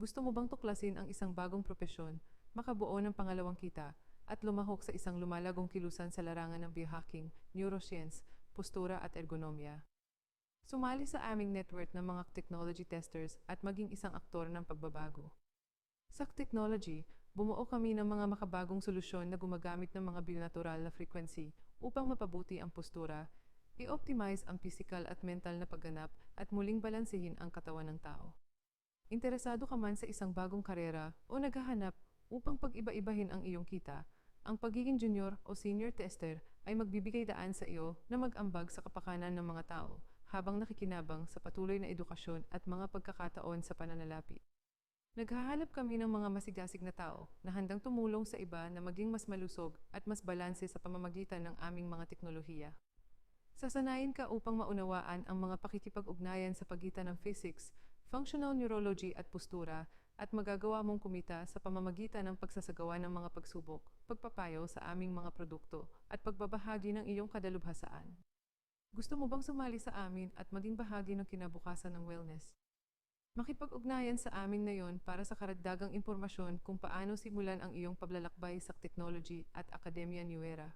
Gusto mo bang tuklasin ang isang bagong propesyon, makabuo ng pangalawang kita, at lumahok sa isang lumalagong kilusan sa larangan ng biohacking, neuroscience, postura at ergonomya? Sumali sa aming network ng mga technology testers at maging isang aktor ng pagbabago. Sa technology, bumuo kami ng mga makabagong solusyon na gumagamit ng mga bionatural na frequency upang mapabuti ang postura, i-optimize ang physical at mental na pagganap at muling balansehin ang katawan ng tao. Interesado ka man sa isang bagong karera o naghahanap upang pag-iba-ibahin ang iyong kita, ang pagiging junior o senior tester ay magbibigay daan sa iyo na mag-ambag sa kapakanan ng mga tao habang nakikinabang sa patuloy na edukasyon at mga pagkakataon sa pananalapi. Naghahalap kami ng mga masigasig na tao na handang tumulong sa iba na maging mas malusog at mas balanse sa pamamagitan ng aming mga teknolohiya. Sasanayin ka upang maunawaan ang mga pakikipag-ugnayan sa pagitan ng physics, functional neurology at postura at magagawa mong kumita sa pamamagitan ng pagsasagawa ng mga pagsubok, pagpapayo sa aming mga produkto at pagbabahagi ng iyong kadalubhasaan. Gusto mo bang sumali sa amin at maging bahagi ng kinabukasan ng wellness? Makipag-ugnayan sa amin ngayon para sa karagdagang impormasyon kung paano simulan ang iyong paglalakbay sa technology at Akademya New Era.